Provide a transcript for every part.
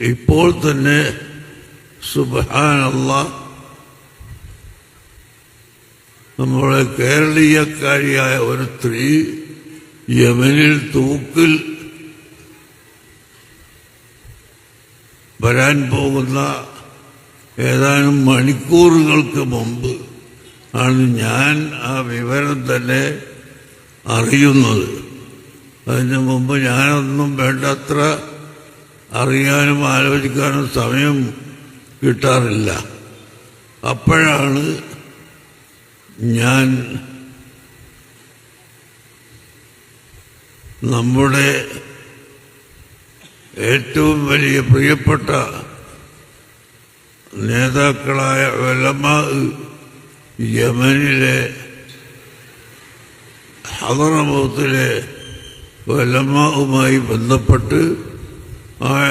ഇപ്പോൾ തന്നെ സുബാനല്ല നമ്മുടെ കേരളീയക്കാരിയായ ഒരു സ്ത്രീ യമനിൽ തൂക്കിൽ വരാൻ പോകുന്ന ഏതാനും മണിക്കൂറുകൾക്ക് മുമ്പ് ആണ് ഞാൻ ആ വിവരം തന്നെ അറിയുന്നത്. അതിനു മുമ്പ് ഞാനൊന്നും വേണ്ടത്ര അറിയാനും ആലോചിക്കാനും സമയം കിട്ടാറില്ല. അപ്പോഴാണ് ഞാൻ നമ്മുടെ ഏറ്റവും വലിയ പ്രിയപ്പെട്ട നേതാക്കളായ വെലമാ യമനിലെ ഹദറമൂത്തിലെ വെലമാവുമായി ബന്ധപ്പെട്ട് ആ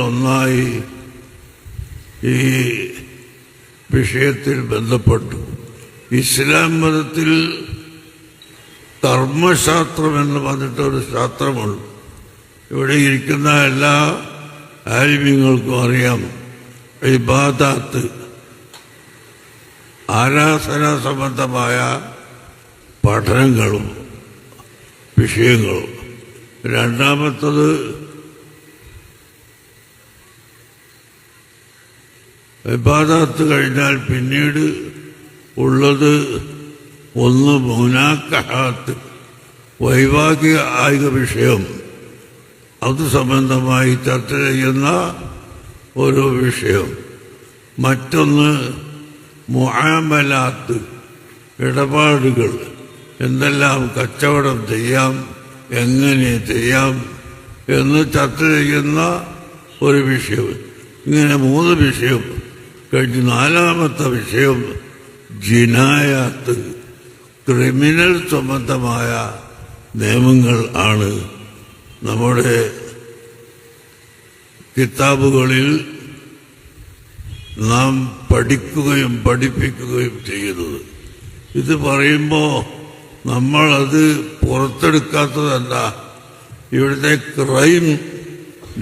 ഒന്നായി ഈ വിഷയത്തിൽ ബന്ധപ്പെട്ടു. ഇസ്ലാം മതത്തിൽ ധർമ്മശാസ്ത്രം എന്ന് പറഞ്ഞിട്ടൊരു ശാസ്ത്രമുണ്ട്. ഇവിടെ ഇരിക്കുന്ന എല്ലാ ആലിമ്യങ്ങൾക്കും അറിയാം. ഇബാദാത്ത്. ആരാധന സംബന്ധമായ പഠനങ്ങളും വിഷയങ്ങളും. രണ്ടാമത്തത് ഇബാദാത്ത് കഴിഞ്ഞാൽ പിന്നീട് ഉള്ളത് ഒന്ന് മുനാക്കഹാത്ത് വൈവാഹിക ആയിക വിഷയം. അത് സംബന്ധമായി ചർച്ച ചെയ്യുന്ന ഒരു വിഷയം. മറ്റൊന്ന് മുഹാമലാത്ത് ഇടപാടുകൾ. എന്തെല്ലാം കച്ചവടം ചെയ്യാം എങ്ങനെ ചെയ്യാം എന്ന് ചർച്ച ചെയ്യുന്ന ഒരു വിഷയം. ഇങ്ങനെ മൂന്ന് വിഷയം കഴിഞ്ഞ് നാലാമത്തെ വിഷയം ജിനായാത്ത്. ക്രിമിനൽ സംബന്ധമായ നിയമങ്ങൾ ആണ് നമ്മുടെ കിതാബുകളിൽ നാം പഠിക്കുകയും പഠിപ്പിക്കുകയും ചെയ്യുന്നത്. ഇത് പറയുമ്പോൾ നമ്മളത് പുറത്തെടുക്കാത്തതല്ല. ഇവിടുത്തെ ക്രൈം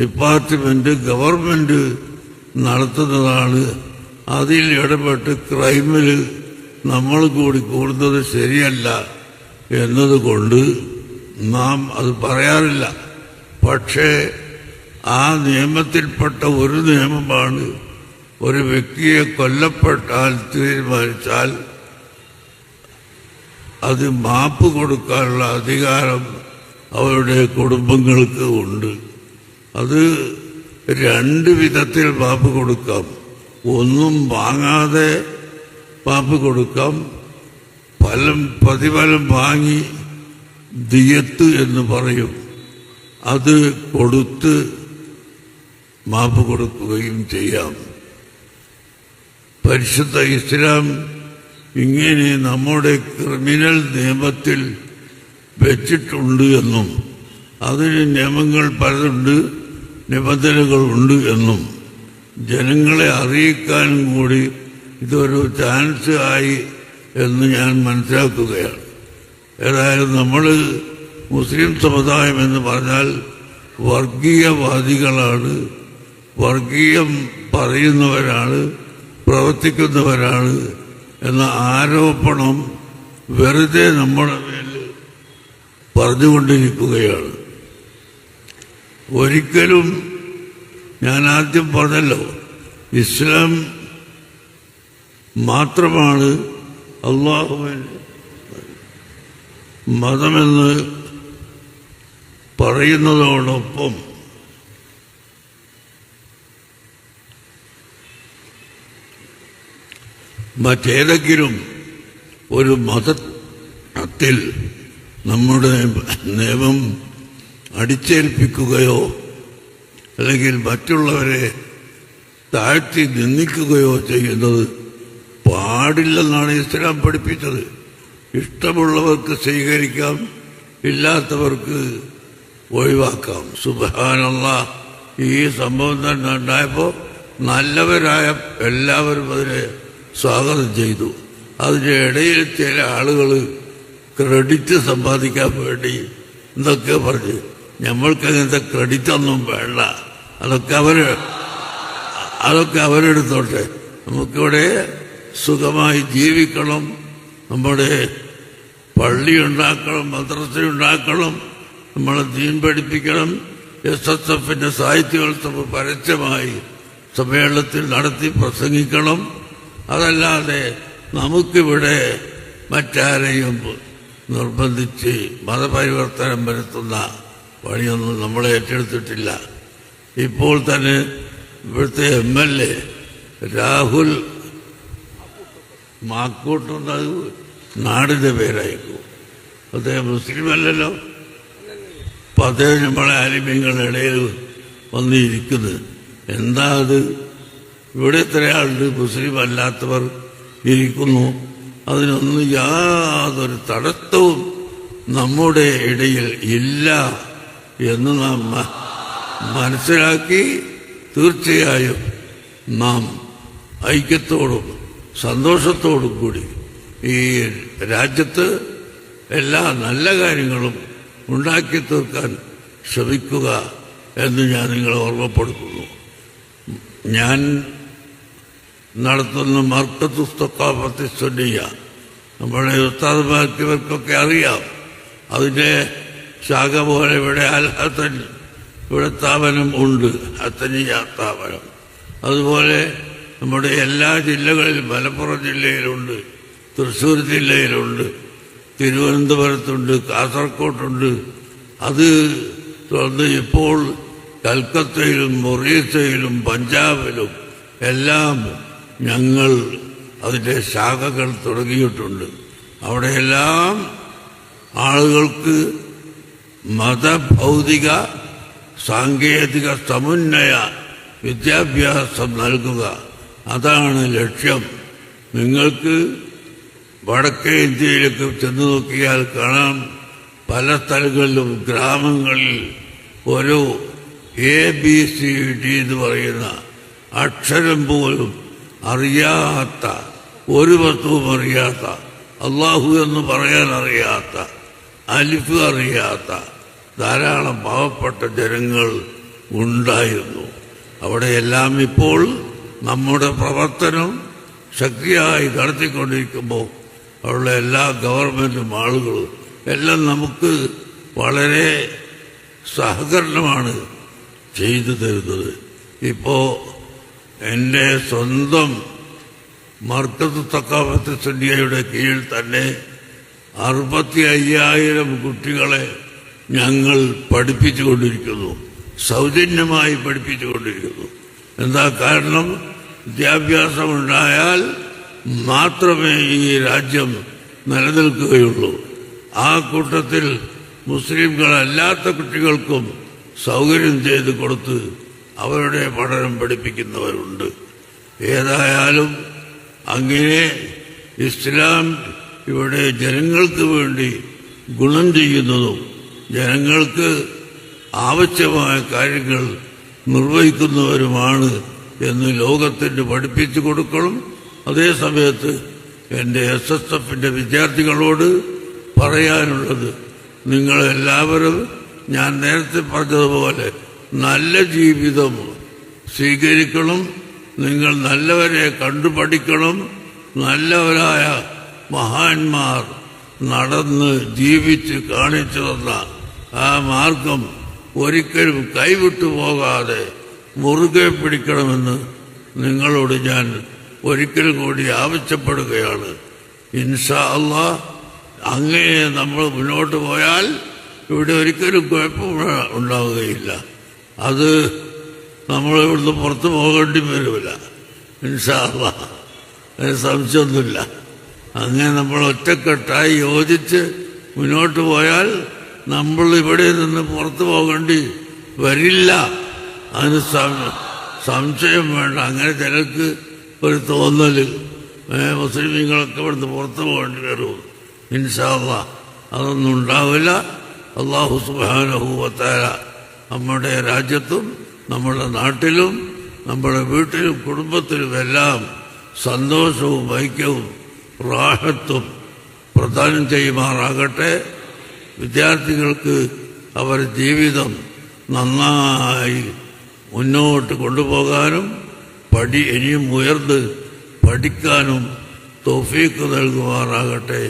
ഡിപ്പാർട്ട്മെന്റ് ഗവൺമെന്റ് നടത്തുന്നതാണ് അതിൽ ഇടപെട്ട് ക്രൈമിൽ നമ്മൾ കൂടി കൂടുന്നത് ശരിയല്ല എന്നതുകൊണ്ട് നാം അത് പറയാറില്ല. പക്ഷേ ആ നിയമത്തിൽപ്പെട്ട ഒരു നിയമമാണ് ഒരു വ്യക്തിയെ കൊല്ലപ്പെട്ടാൽ തീരുമാനിച്ചാൽ അത് മാപ്പ് കൊടുക്കാനുള്ള അധികാരം അവരുടെ കുടുംബങ്ങൾക്ക് ഉണ്ട്. അത് രണ്ട് വിധത്തിൽ മാപ്പ് കൊടുക്കാം. ഒന്നും വാങ്ങാതെ പാപ്പ് കൊടുക്കാം. ഫലം പ്രതിഫലം വാങ്ങി ദിയത്ത് എന്ന് പറയും. അത് കൊടുത്ത് മാപ്പ് കൊടുക്കുകയും ചെയ്യാം. പരിശുദ്ധ ഇസ്ലാം ഇങ്ങനെ നമ്മുടെ ക്രിമിനൽ നിയമത്തിൽ വെച്ചിട്ടുണ്ട് എന്നും അതിന് നിയമങ്ങൾ പലതുണ്ട് നിബന്ധനകളുണ്ട് എന്നും. ജനങ്ങളെ അറിയിക്കാൻ കൂടി ഇതൊരു ചാൻസ് ആയി എന്ന് ഞാൻ മനസ്സിലാക്കുകയാണ്. ഏതായാലും നമ്മൾ മുസ്ലിം സമുദായം എന്ന് പറഞ്ഞാൽ വർഗീയവാദികളാണ് വർഗീയം പറയുന്നവരാണ് പ്രവർത്തിക്കുന്നവരാണ് എന്ന ആരോപണം വെറുതെ നമ്മുടെ മേൽ പറഞ്ഞുകൊണ്ടിരിക്കുകയാണ്. ഒരിക്കലും ഞാൻ ആദ്യം പറഞ്ഞല്ലോ ഇസ്ലാം മാത്രമാണ് അള്ളാഹുവിന്റെ മതമെന്ന് പറയുന്നതോടൊപ്പം മറ്റേതെങ്കിലും ഒരു മതത്തിൽ നമ്മുടെ നിയമം അടിച്ചേൽപ്പിക്കുകയോ അല്ലെങ്കിൽ മറ്റുള്ളവരെ താഴ്ത്തി നിന്ദിക്കുകയോ ചെയ്യുന്നത് പാടില്ലെന്നാണ് ഇസ്ലാം പഠിപ്പിച്ചത്. ഇഷ്ടമുള്ളവർക്ക് സ്വീകരിക്കാം ഇല്ലാത്തവർക്ക് ഒഴിവാക്കാം. സുബാനുള്ള ഈ സംഭവം തന്നെ ഉണ്ടായപ്പോൾ നല്ലവരായ എല്ലാവരും അതിനെ സ്വാഗതം ചെയ്തു. അതിന്റെ ഇടയിൽ ചില ആളുകൾ ക്രെഡിറ്റ് സമ്പാദിക്കാൻ വേണ്ടി എന്തൊക്കെ പറഞ്ഞ്. നമ്മൾക്ക് അങ്ങനത്തെ ക്രെഡിറ്റ് ഒന്നും വേണ്ട. അതൊക്കെ അവർ അതൊക്കെ അവരെടുത്തോട്ടെ. നമുക്കിവിടെ സുഖമായി ജീവിക്കണം. നമ്മുടെ പള്ളി ഉണ്ടാക്കണം മദ്രസ ഉണ്ടാക്കണം നമ്മളെ ദീൻ പഠിപ്പിക്കണം. എസ് എസ് എഫിന്റെ സാഹിത്യോത്സവം പരസ്യമായി സമ്മേളനത്തിൽ നടത്തി പ്രസംഗിക്കണം. അതല്ലാതെ നമുക്കിവിടെ മറ്റാരെയും നിർബന്ധിച്ച് മതപരിവർത്തനം വരുത്തുന്ന പണിയൊന്നും നമ്മളെ ഏറ്റെടുത്തിട്ടില്ല ഇപ്പോൾ തന്നെ ഇവിടുത്തെ എം എൽ എ രാഹുൽ മാക്കൂട്ടുന്നത് നാടിന്റെ പേരായിരിക്കും അദ്ദേഹം മുസ്ലിം അല്ലല്ലോ. അപ്പൊ അദ്ദേഹം നമ്മളെ ആലിമ്യങ്ങളുടെ ഇടയിൽ വന്നിരിക്കുന്നത് എന്താ അത്? ഇവിടെ എത്ര ആളുണ്ട് മുസ്ലിം അല്ലാത്തവർ ഇരിക്കുന്നു. അതിനൊന്നും യാതൊരു തടസ്സവും നമ്മുടെ ഇടയിൽ ഇല്ല എന്ന് നാം മനസ്സിലാക്കി തീർച്ചയായും നാം ഐക്യത്തോടും സന്തോഷത്തോടും കൂടി ഈ രാജ്യത്ത് എല്ലാ നല്ല കാര്യങ്ങളും ഉണ്ടാക്കി തീർക്കാൻ ശ്രമിക്കുക എന്ന് ഞാൻ നിങ്ങളെ ഓർമ്മപ്പെടുത്തുന്നു. ഞാൻ നടത്തുന്ന മർക്കത്ത് സ്തൊക്കാപത്തി നമ്മുടെ ഉസ്താദ്മാർക്കിവർക്കൊക്കെ അറിയാം. അതിന്റെ ശാഖ പോലെ ഇവിടെ അൽഹത്തൻ ഇവിടെ സ്ഥാപനം ഉണ്ട് ഹത്തനിയ സ്ഥാപനം. അതുപോലെ നമ്മുടെ എല്ലാ ജില്ലകളിലും മലപ്പുറം ജില്ലയിലുണ്ട് തൃശ്ശൂർ ജില്ലയിലുണ്ട് തിരുവനന്തപുരത്തുണ്ട് കാസർഗോഡുണ്ട് അത് തുടർന്ന് ഇപ്പോൾ കൽക്കത്തയിലും മൊറീസയിലും പഞ്ചാബിലും എല്ലാം ഞങ്ങൾ അതിന്റെ ശാഖകൾ തുടങ്ങിയിട്ടുണ്ട്. അവിടെയെല്ലാം ആളുകൾക്ക് മതഭൗതിക സാങ്കേതിക സമുന്നയ വിദ്യാഭ്യാസം നൽകുക. അതാണ് ലക്ഷ്യം. നിങ്ങൾക്ക് വടക്കേ ഇന്ത്യയിലേക്ക് ചെന്നു നോക്കിയാൽ കാണാം പല സ്ഥലങ്ങളിലും ഗ്രാമങ്ങളിൽ ഒരു എ ബി സി ഡി എന്ന് പറയുന്ന അക്ഷരം പോലും അറിയാത്ത ഒരു വസ്തുവും അറിയാത്ത അള്ളാഹു എന്ന് പറയാൻ അറിയാത്ത അലിഫ് അറിയാത്ത ധാരാളം പാവപ്പെട്ട ജനങ്ങൾ ഉണ്ടായിരുന്നു. അവിടെയെല്ലാം ഇപ്പോൾ നമ്മുടെ പ്രവർത്തനം ശക്തിയായി നടത്തിക്കൊണ്ടിരിക്കുമ്പോൾ അവിടെ എല്ലാ ഗവൺമെന്റും ആളുകളും എല്ലാം നമുക്ക് വളരെ സഹകരണമാണ് ചെയ്തു തരുന്നത്. ഇപ്പോ എന്റെ സ്വന്തം മർക്കത്ത് തക്കാവത്ത് സുന്യയുടെ കീഴിൽ തന്നെ അറുപത്തി അയ്യായിരം കുട്ടികളെ ഞങ്ങൾ പഠിപ്പിച്ചുകൊണ്ടിരിക്കുന്നു. സൗജന്യമായി പഠിപ്പിച്ചുകൊണ്ടിരിക്കുന്നു. എന്താ കാരണം? വിദ്യാഭ്യാസമുണ്ടായാൽ മാത്രമേ ഈ രാജ്യം നിലനിൽക്കുകയുള്ളൂ. ആ കൂട്ടത്തിൽ മുസ്ലിംകളല്ലാത്ത കുട്ടികൾക്കും സൗകര്യം ചെയ്ത് കൊടുത്ത് അവരുടെ പഠനം പഠിപ്പിക്കുന്നവരുണ്ട്. ഏതായാലും അങ്ങനെ ഇസ്ലാം ഇവിടെ ജനങ്ങൾക്ക് വേണ്ടി ഗുണം ചെയ്യുന്നതും ജനങ്ങൾക്ക് ആവശ്യമായ കാര്യങ്ങൾ നിർവഹിക്കുന്നവരുമാണ് എന്ന് ലോകത്തിന് പഠിപ്പിച്ചു കൊടുക്കണം. അതേസമയത്ത് എന്റെ എസ് എസ് എഫിന്റെ വിദ്യാർത്ഥികളോട് പറയാനുള്ളത് നിങ്ങളെല്ലാവരും ഞാൻ നേരത്തെ പറഞ്ഞതുപോലെ നല്ല ജീവിതം സ്വീകരിക്കണം. നിങ്ങൾ നല്ലവരെ കണ്ടുപഠിക്കണം. നല്ലവരായ മഹാന്മാർ നടന്ന് ജീവിച്ച് കാണിച്ചു തന്ന ആ മാർഗം ഒരിക്കലും കൈവിട്ടു പോകാതെ മുറുകെ പിടിക്കണമെന്ന് നിങ്ങളോട് ഞാൻ ഒരിക്കൽ കൂടി ആവശ്യപ്പെടുകയാണ്. ഇൻഷാ അള്ളാ അങ്ങനെ നമ്മൾ മുന്നോട്ട് പോയാൽ ഇവിടെ ഒരിക്കലും കുഴപ്പം ഉണ്ടാവുകയില്ല. അത് നമ്മൾ ഇവിടുന്ന് പുറത്തു പോകേണ്ടി വരില്ല ഇൻഷാ അള്ളാ സംശയമൊന്നുമില്ല. അങ്ങനെ നമ്മൾ ഒറ്റക്കെട്ടായി യോജിച്ച് മുന്നോട്ട് പോയാൽ നമ്മൾ ഇവിടെ നിന്ന് പുറത്തു പോകേണ്ടി വരില്ല. അതിന് സംശയം വേണ്ട. അങ്ങനെ ചിലർക്ക് ഒരു തോന്നൽ മുസ്ലിമീങ്ങളൊക്കെ ഇവിടുന്ന് പുറത്തു പോകേണ്ടി വരും. ഇൻഷാല്ല അതൊന്നും ഉണ്ടാവില്ല. അള്ളാഹു സുബാനഹൂവത്താര നമ്മുടെ രാജ്യത്തും നമ്മുടെ നാട്ടിലും നമ്മുടെ വീട്ടിലും കുടുംബത്തിലും എല്ലാം സന്തോഷവും ഐക്യവും പ്രാഹത്വം പ്രദാനം ചെയ്യുമാറാകട്ടെ. വിദ്യാർത്ഥികൾക്ക് അവർ ജീവിതം നന്നായി മുന്നോട്ട് കൊണ്ടുപോകാനും പഠി ഇനിയും ഉയർന്ന് പഠിക്കാനും തോഫീക്ക് നൽകുമാറാകട്ടെ.